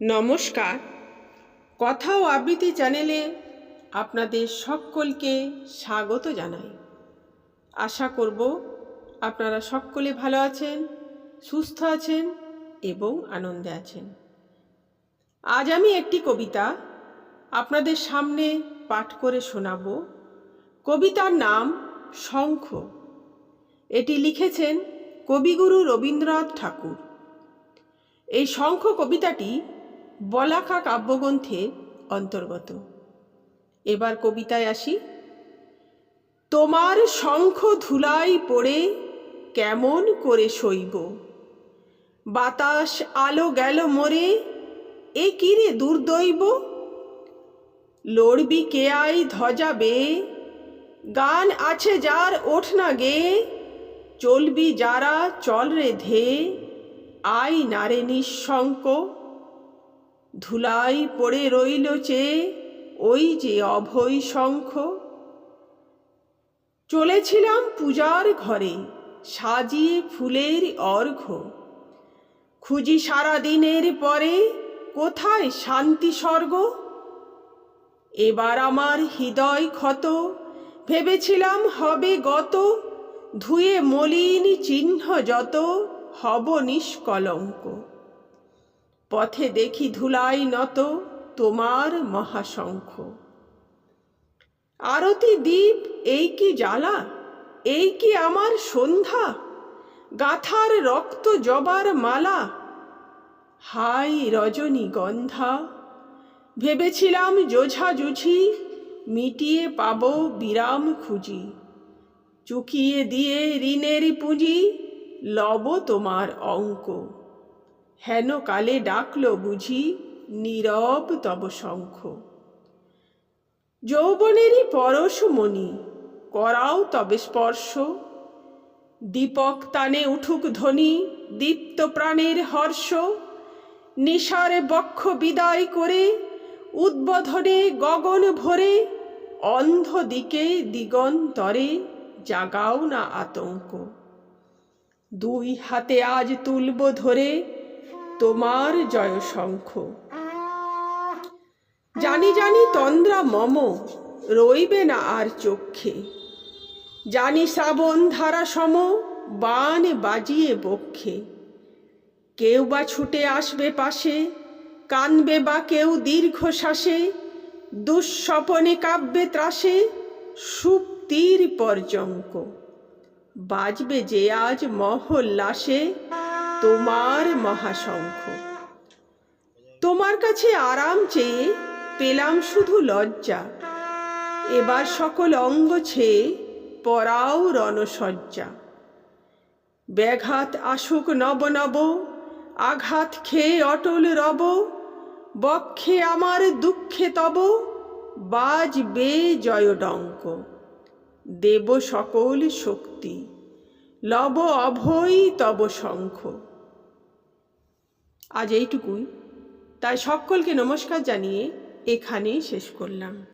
নমস্কার। কথা ও আবৃত্তি চ্যানেলে আপনাদের সকলকে স্বাগত জানাই। আশা করব আপনারা সকলে ভালো আছেন, সুস্থ আছেন এবং আনন্দে আছেন। আজ আমি একটি কবিতা আপনাদের সামনে পাঠ করে শোনাব। কবিতার নাম শঙ্খ। এটি লিখেছেন কবিগুরু রবীন্দ্রনাথ ঠাকুর। এই শঙ্খ কবিতাটি বলাকা কাব্যগ্রন্থের অন্তর্গত। এবার কবিতায় আসি। তোমার শঙ্খ ধুলাই পড়ে কেমন করে সইব? বাতাস আলো গেল মরে, এ কিরে দুর্দৈব? লড়বি কে আই ধ্বজা গান আছে যার ওঠ না গে? চলবি যারা চল রে ধে? আই নারে নিঃশঙ্ক ধুলাই পড়ে রইল চেয়ে ওই যে অভয় শঙ্খ। চলেছিলাম পূজার ঘরে, সাজিয়ে ফুলের অর্ঘ্য। খুঁজি সারা দিনের পরে, কোথায় শান্তি স্বর্গ? এবার আমার হৃদয় ক্ষত, ভেবেছিলাম হবে গত, ধুয়ে মলিন চিহ্ন যত, হব নিষ্কলঙ্ক। পথে দেখি ধুলাই নত তোমার মহাশঙ্খ। আরতি দ্বীপ এই কি জ্বালা? এই কি আমার সন্ধ্যা? গাথার রক্ত জবার মালা? হাই রজনী গন্ধা, ভেবেছিলাম যোঝা জুঝি মিটিয়ে পাব বিরাম খুঁজি। চুকিয়ে দিয়ে ঋণের পুঁজি লব তোমার অঙ্ক। হেন কালে ডাকল বুঝি, নীরব তব শঙ্খ। যৌবনেরই পরশমণি করাও তবে স্পর্শ। দীপক তানে উঠুক ধ্বনি, দীপ্ত প্রাণের হর্ষ। নিশারে বক্ষ বিদায় করে, উদ্বোধনে গগন ভরে, অন্ধ দিকে দিগন্তরে জাগাও না আতঙ্ক। দুই হাতে আজ তুলব ধরে তোমার জয় শঙ্খ জানি জানি তন্দ্রা মম, রইবে না আর চক্ষে। জানি শ্রাবণ ধারা সম, বান বাজিয়ে বক্ষে। কেউ বা ছুটে আসবে পাশে, কানবে বা কেউ দীর্ঘশ্বাসে, দুঃস্বপনে কাব্যে ত্রাসে সুপ্তির পর্যঙ্ক। বাজবে যে আজ মহল্লাসে তোমার মহাশঙ্খ। তোমার কাছে আরাম চেয়ে পেলাম শুধু লজ্জা। এবার সকল অঙ্গ ছেয়ে পরাও রণসজ্জা। ব্যাঘাত আসুক নব নব, আঘাত খেয়ে অটল রব, বক্ষে আমার দুঃখে তব, বাজবে জয়ডঙ্ক। দেব সকল শক্তি, লব অভয় তব শঙ্খ। আজ এইটুকুই। তাই সকলকে নমস্কার জানিয়ে এখানেই শেষ করলাম।